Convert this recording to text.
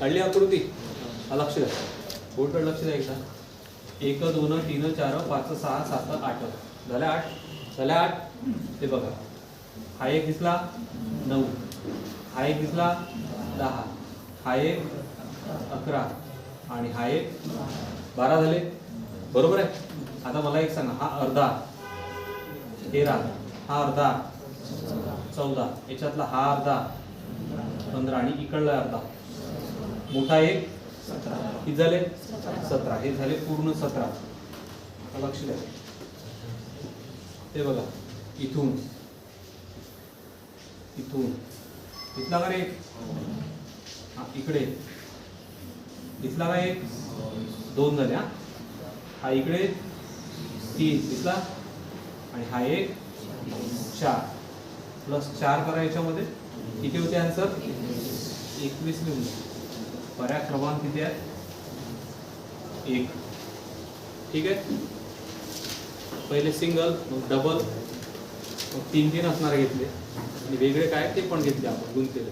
काढली आकृती. हा लक्ष द्या. बोर्डकडे लक्ष द्या एकदा. एक दोन तीन चार पाच सहा सात आठ. झाल्या आठ? झाल्या आठ? ते बघा. हा एक दिसला नऊ. हा एक दिसला दहा. हा एक अकरा. आणि हा एक बारा झाले. बरोबर आहे? आता मला एक सांगा. हा अर्धा. तेरा हा अर्धा. चौदा. याच्यातला हा अर्धा. पंधरा. आणि इकडला अर्धा. मोठा एक किती झाले? सतरा. हे झाले पूर्ण सतरा. लक्ष द्या. ते बघा इथून. इथून. इथला का रे एक? हा इकडे. इथला का एक? दोन झाले हा. हा इकडे तीन दिसला आणि हा एक चार. प्लस चार करा याच्यामध्ये किती होते आन्सर एकवीस लिहून पर्याय क्रमांक किती आहे? एक. ठीक आहे? पहिले सिंगल मग डबल मग तीन तीन असणारे घेतले. आणि वेगळे काय ते पण घेतले आपण गुंतलेले